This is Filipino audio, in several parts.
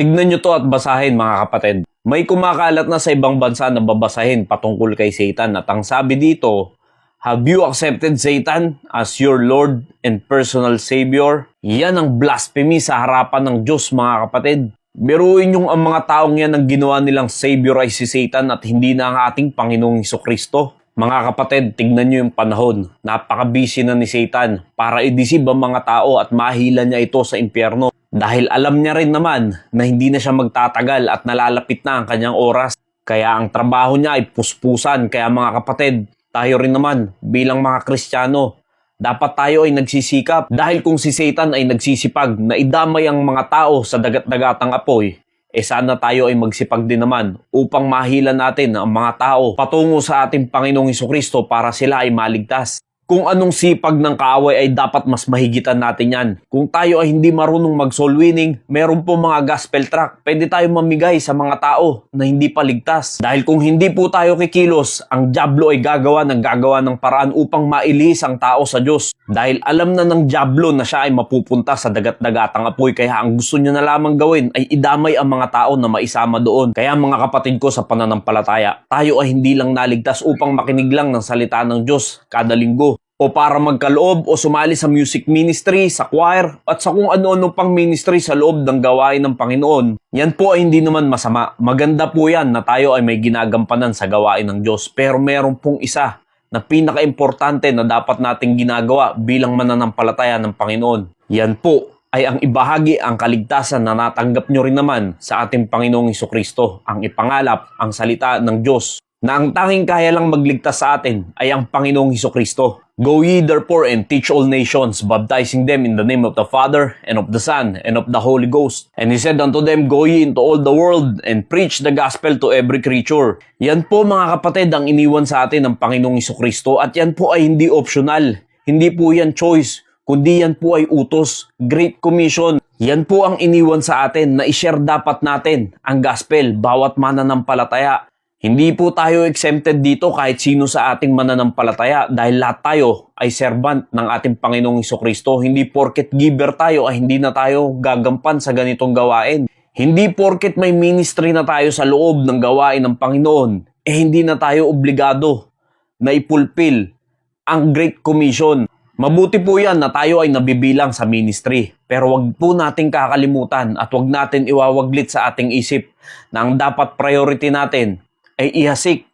Tignan nyo to at basahin mga kapatid. May kumakalat na sa ibang bansa na babasahin patungkol kay Satan at ang sabi dito, Have you accepted Satan as your Lord and personal Savior? Yan ang blasphemy sa harapan ng Diyos mga kapatid. Biruin yung ang mga taong yan ang ginawa nilang Savior ay si Satan at hindi na ang ating Panginoong Heso Kristo. Mga kapatid, tignan nyo yung panahon. Napaka-busy na ni Satan para i-deceive ang mga tao at mahila niya ito sa impyerno. Dahil alam niya rin naman na hindi na siya magtatagal at nalalapit na ang kanyang oras. Kaya ang trabaho niya ay puspusan. Kaya mga kapatid, tayo rin naman bilang mga Kristiyano, dapat tayo ay nagsisikap. Dahil kung si Satan ay nagsisipag na idamay ang mga tao sa dagat-dagatang apoy, eh sana tayo ay magsipag din naman upang mahila natin ang mga tao patungo sa ating Panginoong Kristo para sila ay maligtas. Kung anong sipag ng kaaway ay dapat mas mahigitan natin yan. Kung tayo ay hindi marunong mag soul winning, meron po mga gospel track. Pwede tayo mamigay sa mga tao na hindi pa ligtas. Dahil kung hindi po tayo kikilos, ang Diablo ay gagawa ng gagawa ng paraan upang mailis ang tao sa Diyos. Dahil alam na ng Diablo na siya ay mapupunta sa dagat-dagatang apoy kaya ang gusto niya na lamang gawin ay idamay ang mga tao na maisama doon. Kaya mga kapatid ko sa pananampalataya, tayo ay hindi lang naligtas upang makinig lang ng salita ng Diyos kada linggo o para magkaloob o sumali sa music ministry, sa choir, at sa kung ano-ano pang ministry sa loob ng gawain ng Panginoon. Yan po ay hindi naman masama. Maganda po yan na tayo ay may ginagampanan sa gawain ng Diyos. Pero meron pong isa na pinaka-importante na dapat nating ginagawa bilang mananampalataya ng Panginoon. Yan po ay ang ibahagi ang kaligtasan na natanggap nyo rin naman sa ating Panginoong Kristo, ang ipangalap ang salita ng Diyos na ang tanging kaya lang magligtas sa atin ay ang Panginoong Heso Kristo. Go ye therefore and teach all nations, baptizing them in the name of the Father, and of the Son, and of the Holy Ghost. And he said unto them, Go ye into all the world, and preach the gospel to every creature. Yan po mga kapatid ang iniwan sa atin ng Panginoong Heso Kristo, at yan po ay hindi optional. Hindi po yan choice, kundi yan po ay utos. Great Commission. Yan po ang iniwan sa atin na i-share dapat natin ang gospel bawat mananampalataya. Hindi po tayo exempted dito kahit sino sa ating mananampalataya dahil lahat tayo ay servant ng ating Panginoong Kristo. Hindi porket giver tayo ay hindi na tayo gagampan sa ganitong gawain. Hindi porket may ministry na tayo sa loob ng gawain ng Panginoon, eh hindi na tayo obligado na ipulpil ang Great Commission. Mabuti po yan na tayo ay nabibilang sa ministry. Pero wag po nating kakalimutan at wag natin iwawaglit sa ating isip na ang dapat priority natin ay ihasik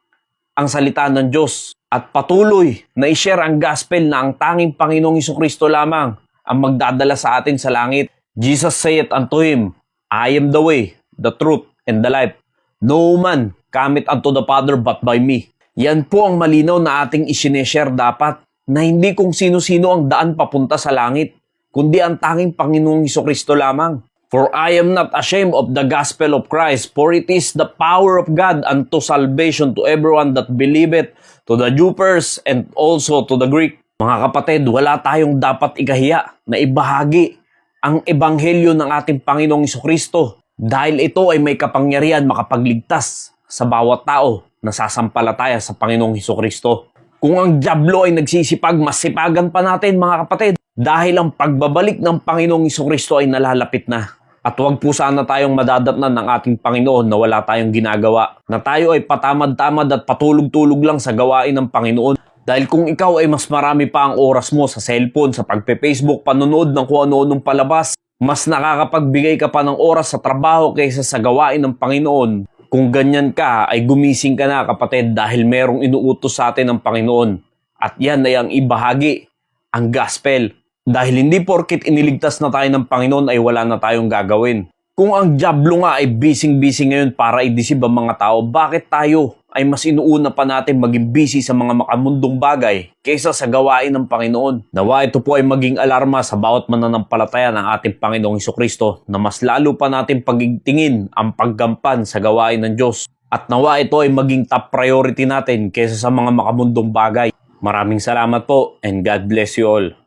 ang salita ng Diyos at patuloy na i-share ang gospel na ang tanging Panginoong Kristo lamang ang magdadala sa atin sa langit. Jesus saith unto him, I am the way, the truth, and the life. No man cometh unto the Father but by me. Yan po ang malinaw na ating isineshare dapat na hindi kung sino-sino ang daan papunta sa langit, kundi ang tanging Panginoong Kristo lamang. For I am not ashamed of the gospel of Christ, for it is the power of God unto salvation to everyone that believeth, to the Jew first and also to the Greek. Mga kapatid, wala tayong dapat ikahiya na ibahagi ang ebanghelyo ng ating Panginoong Kristo dahil ito ay may kapangyarihan makapagligtas sa bawat tao na sasampalataya sa Panginoong Kristo. Kung ang Diablo ay nagsisipag, masipagan pa natin mga kapatid dahil ang pagbabalik ng Panginoong Kristo ay nalalapit na. At huwag po sana tayong madadatnan ng ating Panginoon na wala tayong ginagawa. Na tayo ay patamad-tamad at patulog-tulog lang sa gawain ng Panginoon. Dahil kung ikaw ay mas marami pa ang oras mo sa cellphone, sa pagpe-Facebook, panonood ng kung ano-anong palabas, mas nakakapagbigay ka pa ng oras sa trabaho kaysa sa gawain ng Panginoon. Kung ganyan ka, ay gumising ka na kapatid dahil merong inuutos sa atin ng Panginoon. At yan ay ang ibahagi, ang gospel. Dahil hindi porkit iniligtas na tayo ng Panginoon ay wala na tayong gagawin. Kung ang Diablo nga ay busy-busy ngayon para i-deceive ang mga tao, bakit tayo ay mas inuuna pa natin maging busy sa mga makamundong bagay kaysa sa gawain ng Panginoon? Nawa ito po ay maging alarma sa bawat mananampalataya ng ating Panginoong Kristo na mas lalo pa natin pagtingin ang paggampan sa gawain ng Diyos. At nawa ito ay maging top priority natin kaysa sa mga makamundong bagay. Maraming salamat po and God bless you all.